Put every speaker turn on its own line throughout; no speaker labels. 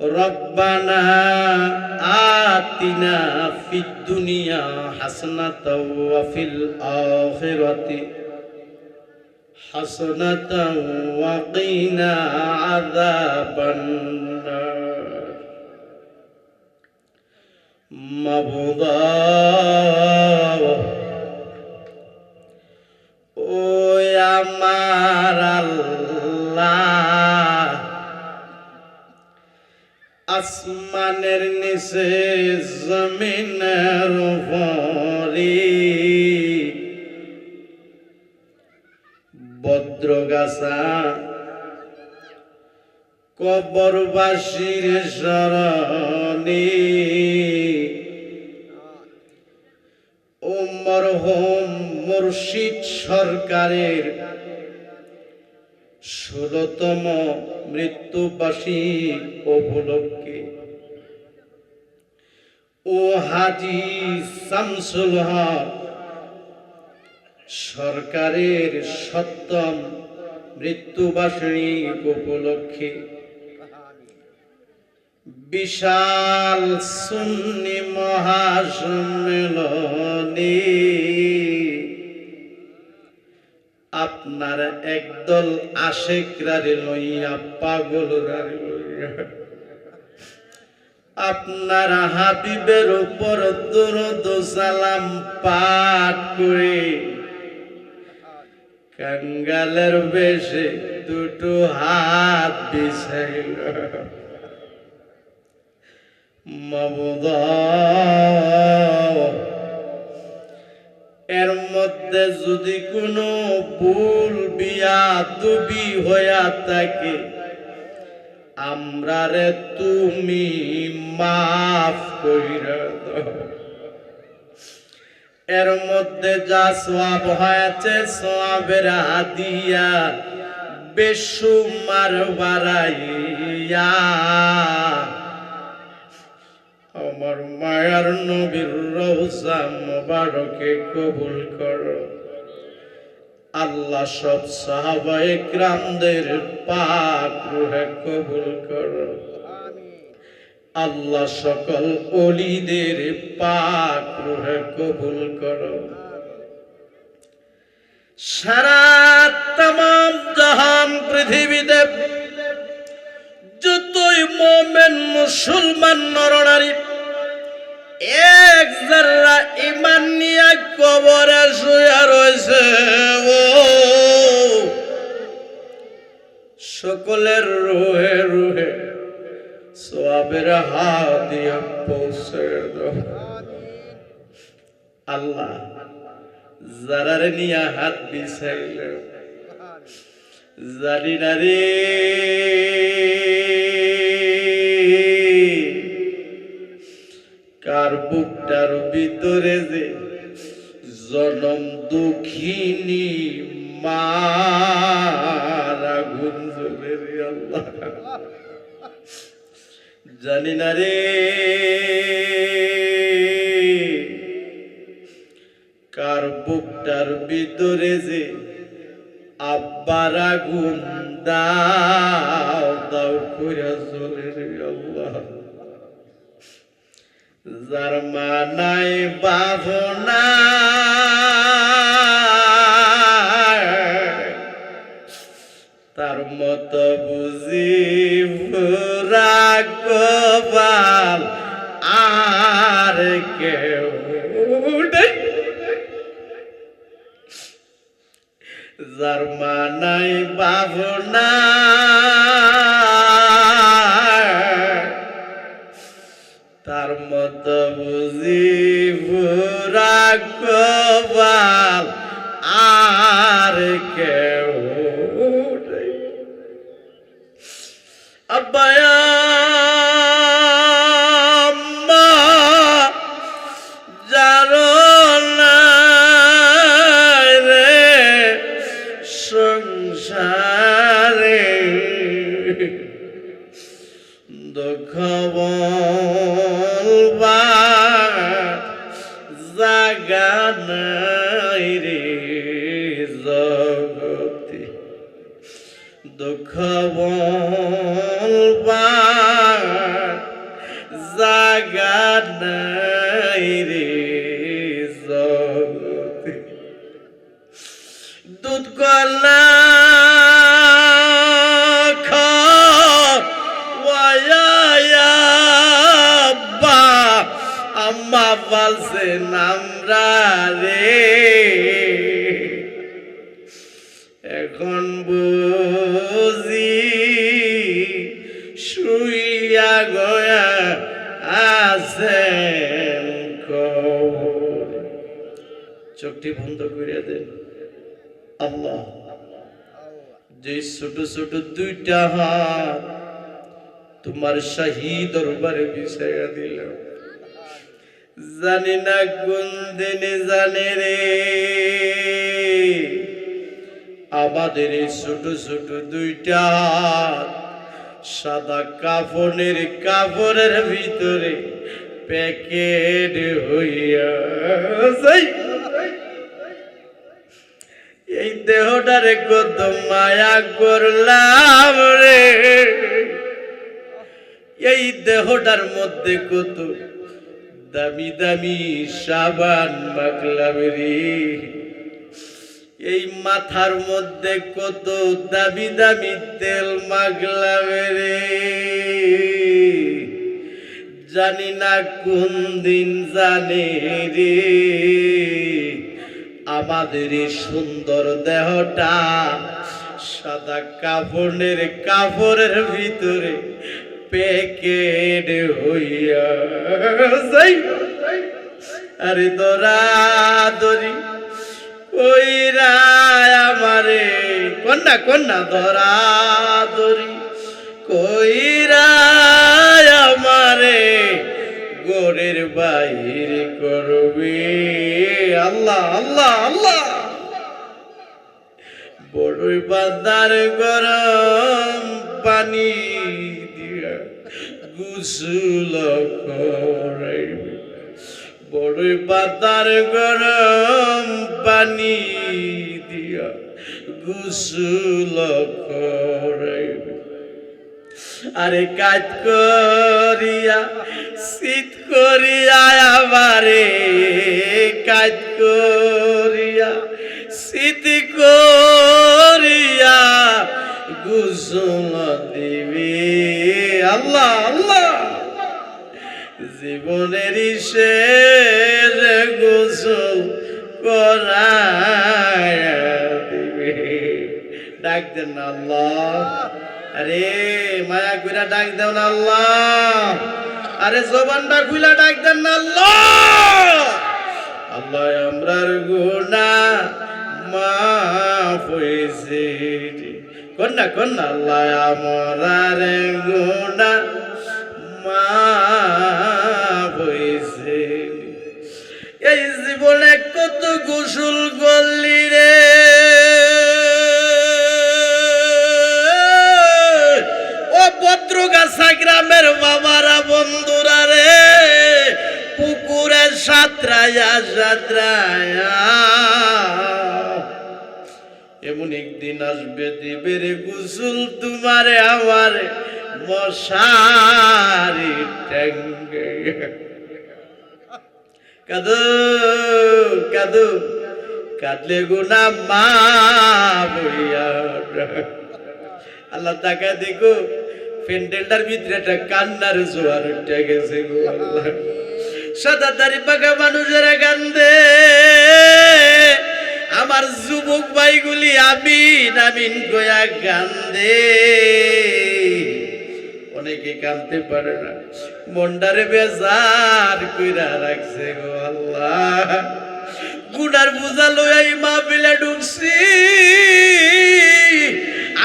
ربنا آتنا في الدنيا حسنة وفي الآخرة حسنة وقنا عذاب النار مبضى ও আমার আল্লাহ আসমানের নিচে জমিনের উপরে বদ্রগাছা কবরবাসীর শরণে উমর হোম মুর্শিদ সরকারের ষোলতম মৃত্যুবাসী উপলক্ষে ও হাজি শামসুল হক, সরকারের সপ্তম মৃত্যুবাসী উপলক্ষে বিশাল সুন্নি মহাসম্মেলনে আপনার একদল আশেকরারে লইয়া পাগল লইয়া আপনার হাবিবের উপর দুরুদ সালাম পাঠ করে। কাঙ্গালের বেশে দুটো হাত বিছাইল মাবুদা এর মধ্যে যদি কোনো ভুল বিয়া দুবি হইয়া থাকে আমরা রে তুমি মাফ কইরা এর মধ্যে যা সোয়াব হয়েছে, সোয়াবের হাদিয়া বেসুমার বাড়াইয়া। আমার মায়ার নবীর রওজা মোবারকে কবুল করো। আল্লাহ সব সাহাবায়ে গ্রামদের পাক রুহে কবুল করো আল্লাহ সকল অলিদের পাক রুহে কবুল করো সারা তাম জাহান পৃথিবীতে যতই মোমেন মুসলমান নরনারী, এক জাররা ইমান সকলের রুহে রুহে। সোয়াবের হাত আল্লাহ, যারারে নিয়ে হাত বিছাইল, জানি না কার বুকটার ভিতরে যে জনম দুঃখিনী মারা গুঞ্জলে রে আল্লাহ জানি না রে। কার বুকটার ভিতরে যে আব্বার আগুন, দাও দাও করে চলে যার মা নাই বাবনা তার মত বুঝি রাগবাল আর কেউ। যার মানাই বাবনা নাই রে জগতে দুধ খাওয়াইয়াব্বা আম্মা বলছে নামরা রে চোখটি বন্ধ করে দেন। আল্লাহ, যে ছোট ছোট দুইটা হাত তোমার শাহী দরবারে বিষয়া দিল জানি না কোন দিনে জানে রে। আমাদের ছোট ছোট দুইটা সাদা কাফনের কাপড়ের ভিতরে প্যাকেট হইয়া যাই এই দেহটারে কত মায়া করলাম রে। এই দেহটার মধ্যে কত দামি দামি সাবান মাখলাম রে। এই মাথার মধ্যে কত দামি দামি তেল মাখলাম রে। জানি না কোন দিন জানে রে। আমাদের সুন্দর দেহটা সাদা কাপড়ের কাপড়ের ভিতরে প্যাকেট হইয়া যাই। আরে দরা দরি কইরা আমারে, কন্যা কন্যা ধরা দরি কইরা আমারে গোরের বাইরে করবে। আল্লাহ আল্লাহ আল্লাহ। বড়ই বাদার গরম পানি দিয়া গুসুল বড়ই পাতার গরম পানি দিয়া গুসুল করাইবে আরে কাজ করিয়া, শীত করিয়া আমারে, কাজ করিয়া, শীত করিয়া গুসল দিবি। আল্লাহ আল্লাহ। জীবনের শেষ গোসল করায়া দিবে। ডাক দেন আল্লাহ। আরে মায়া কইরা ডাক না আল্লাহ। আরে জবানটা খুইলা ডাক দেন না আল্লাহ। আল্লাহ, আমরার গুনা মাফ হয়েছে কন্যা কন্যা, আল্লাহ, আমরার গুনা মাফ হয়েছে এই জীবনে কত গোসল করলি এমন একদিন আসবে দিবের গুসুল তোমারে আমার মশারি ট্যাঙ্গে কাদু কাদু, কাঁদলে গুনা মা আল্লাহ তাকে দেখো প্যান্ডেলটার ভিতরে একটা কান্নার জোয়ার উঠে গেছে। গো আল্লাহ সাদা পাকা মানুষেরা কান্দে। আমার যুবক ভাইগুলি আমিন আমিন গোয়া কান্দে। অনেকে কান্দতে পারে না মন্ডারে বেজার কইরা রাখছে গো আল্লাহ। গুনার বুঝা লই মা বিলে ঢুকছি।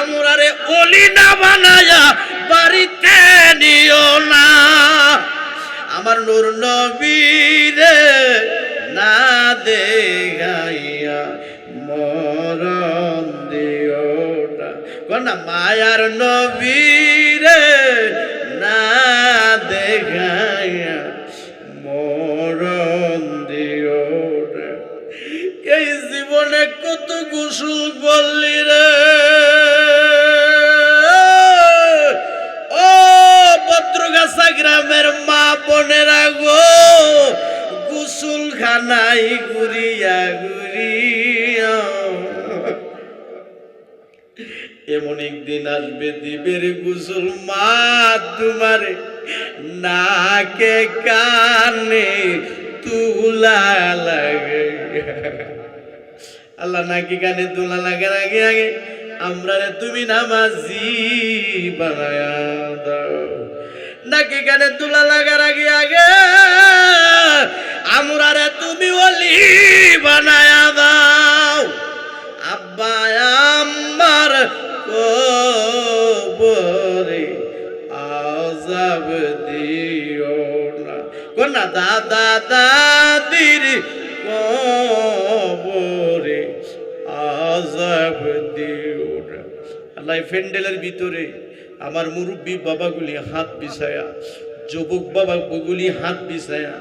আমরারে অলি না বানায়া বাড়িতে নিও না। আমার নূর নবীরে না দেখাইয়া মরণ দিও না কন্যা মায়ার নবীরে না দেখাইয়া মরণ দিও না এই জীবনে কত গোসল করলি রে। ও গ্রামের মা বোনেরা গো খানাই ঘুরিয়া ঘুরিয়া। এমন একদিন আসবে দিবের গুসল মা তোমারে নাকে কানে তুলা লাগে। আল্লাহ নাকি কানে তুলা লাগে আগে আগে? আমরা তুমি নামাজি বানায়া দাও। নাকি কানে তুলা লাগার আগে আগে? আমরা রে তুমি ওলি বানায়া দাও। আব্বা আমার কবরে আজাব দিও না। কোনা দাদা, দাদির কবরে আজাব দিও না। আল্লাহ ফেন্ডেলের ভিতরে আমার মুরব্বী বাবাগুলি হাত বিছায়া যুবক বাবাগুলি হাত বিছায়া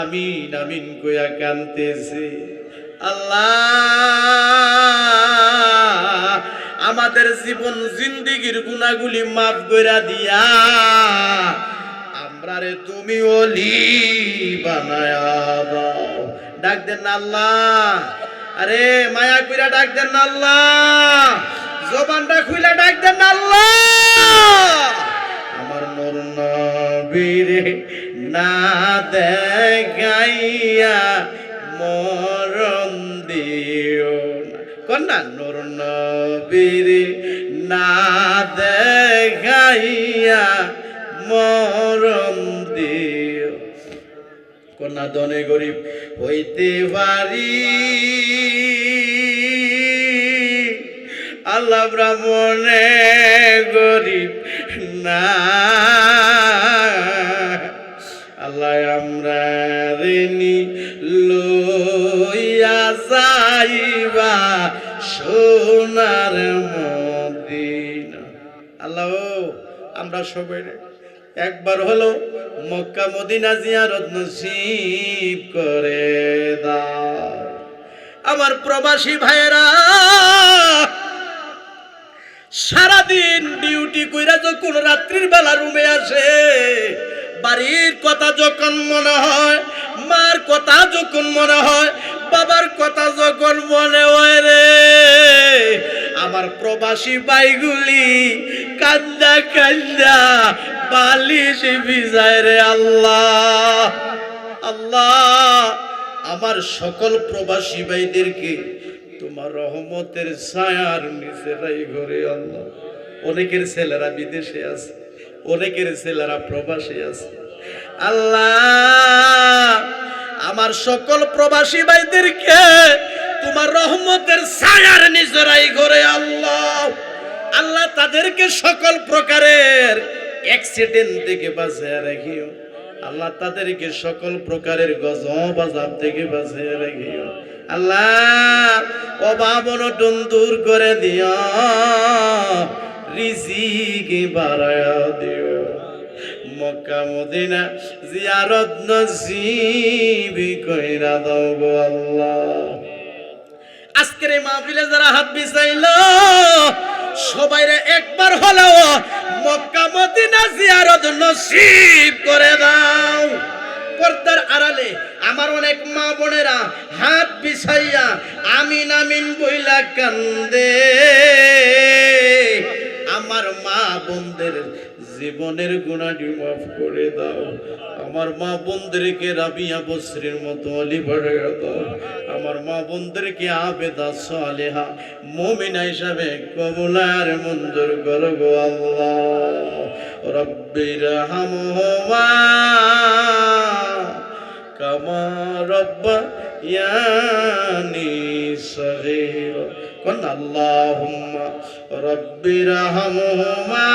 আমিন আমিন কয়া কানতেছে। আল্লাহ, আমাদের জীবন জিন্দিগির গুণাগুলি মাফ কইরা দিয়া, আমরা রে তুমি ওলি বানায়া ডাক দেন আল্লাহ। আরে মায়া কইরা ডাক দেন আল্লাহ। জবানটা খুইলা ডাক দেন আল্লাহ। আমার নর নবীরে না দেখাইয়া মরণ দিও কন্যা নর নবীরে না দেখাইয়া মরণ দিও। কন্যা দনে গরিব হইতে পারি আল্লাহ ব্রাহ্মণে গরিব না। আল্লাহ আমরা ঋণী লইয়া যাইবা সোনার মদিনা। আল্লাহ আমরা সবাই একবার হলো মক্কা মদিনা জিয়ারত নসিব করে দাও। আমার প্রবাসী ভাইয়েরা সারাদিন ডিউটি কইরা যখন রাত্রির বেলা রুমে আসে, বাড়ির কথা যখন মনে হয়, মার কথা যখন মনে হয়, বাবার কথা যখন মনে হয় রে, আমার প্রবাসী বাইগুলি কান্দা কান্দা বালিশ ভিজায় রে আল্লাহ আল্লাহ, আমার সকল প্রবাসী ভাইদেরকে তোমার রহমতের ছায়ার নিচে ঘরে আল্লাহ। অনেকের ছেলেরা বিদেশে আছে, অনেকের ছেলেরা প্রবাসী আছে। আল্লাহ, আমার সকল প্রবাসী ভাইদেরকে তোমার রহমতের ছায়ার নিচে রাই ঘরে আল্লাহ। আল্লাহ তাদেরকে সকল প্রকারের অ্যাক্সিডেন্ট থেকে বাঁচিয়ে রাখিও। আল্লাহ তাদেরকে সকল প্রকারের গজব আজাব থেকে বাঁচিয়ে রাখিও। আল্লাহ, অভাব অনটন দূর করে দিও। রিজিকে বাড়ায়া দিও। মক্কা, মদিনা জিয়ারত নসিব কইরা দাও গো আল্লাহ। আজকের এই মাহফিলে যারা হাত বিছাইল সবাই একবার হলেও মক্কা মদিনা জিয়ারত নসিব করে দাও। পর্দার আড়ালে আমার অনেক মা বোনেরা হাত বিছাইয়া আমিন আমিন বইলা কান্দে। আমার মা বোনদের জীবনের গুণাটি মাফ করে দাও। আমার মা বোনদেরকে রাবিয়া বসরির মতো অলি দাও। আমার মা বোনদেরকে আবেদা সালেহা, মমিনা হিসাবে কবলার মঞ্জুর করো গো আল্লাহ। রব্বির হামহমা কামা রব্বা ইয়ানি সগীর। কোন আল্লাহুম্মা রব্বির হামহমা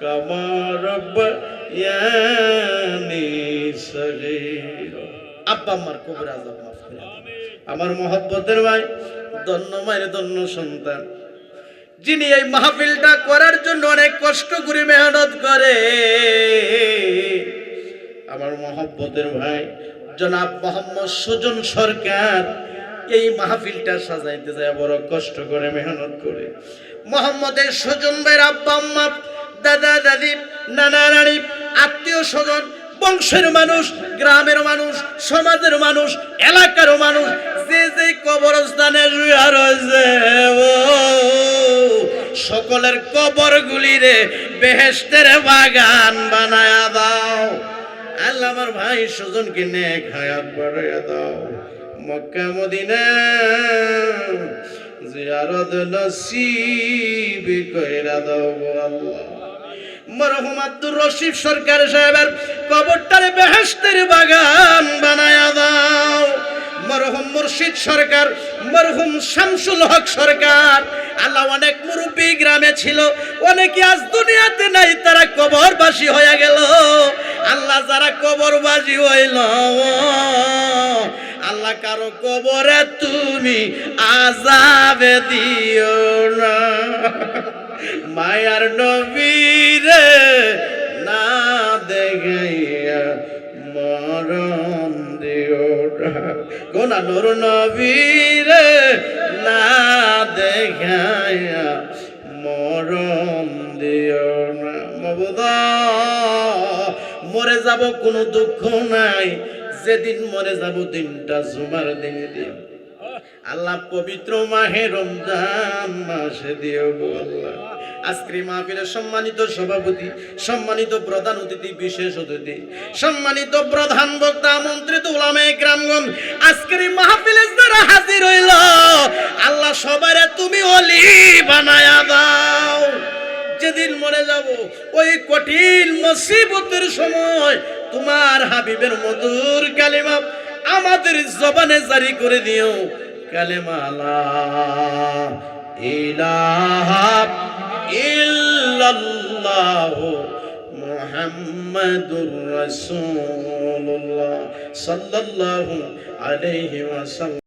কামা রব্বা ইয়ানি সগীর। আব্বা আমার কবর আজাব মাফ করে। আমার মহব্বতের ভাই, ধন্য মায়ের ধন্য সন্তান। যিনি এই মাহফিলটা করার জন্য অনেক কষ্ট করে মেহনত করে। আমার মহব্বতের ভাই, জনাব মোহাম্মদ সুজন সরকার, এই মাহফিলটা সাজাইতে যায় বড় কষ্ট করে, মেহনত করে। মোহাম্মদের সুজন ভাইয়ের আব্বা, আম্মা, দাদা, দাদি, নানা, নানি, আত্মীয় স্বজন, বংশের মানুষ, গ্রামের মানুষ, সমাজের মানুষ, এলাকার মানুষ, যে যে কবরস্থানে শুয়ে রয়েছে সকলের কবর গুলিরে বেহেস্তের বাগান বানায়া দাও। আল্লাহ আমার ভাই সুজনকে নেক হায়াত বাড়াইয়া দাও। মক্কা, মদিনা জিয়ারত নসিব কইরা দাও আল্লাহ। মরহুম আব্দুর রশিদ সরকার সাহেবের কবরটারে বেহেস্তের বাগান বানায়া দাও। মরহুম মুর্শিদ সরকার, মরহুম শামসুল হক সরকার, আল্লাহ অনেক মুরব্বী গ্রামে ছিল, অনেকে আজ দুনিয়াতে নাই, তারা কবরবাসী হয়ে গেল। আল্লাহ যারা কবরবাসী হইল, আল্লাহ কারও কবরে তুমি আজাবে দিও না। মায়ার নবীরে না দেখাইয়া মরণ দিও না। কোনা নূর যাব, কোনো দুঃখ নাই। যেদিন মরে যাব, দিনটা জুমার দিনে দিও আল্লাহ পবিত্র মাহে রমজান মাসে দিও আল্লাহ। আজকের মাহফিলের সম্মানিত সভাপতি, সম্মানিত প্রধান অতিথি, বিশেষ অতিথি, সম্মানিত প্রধান বক্তা, আমন্ত্রিত উলামে গ্রামগণ আজকের মাহফিলে যারা হাজির হইল, আল্লাহ সবারে তুমি অলি বানায়া দাও। যেদিন মরে যাব। ওই কঠিন মুসিবতের সময় তোমার হাবিবের মধুর কালিমা আমাদের জবানে জারি করে দিও। কালেমা লা ইলাহা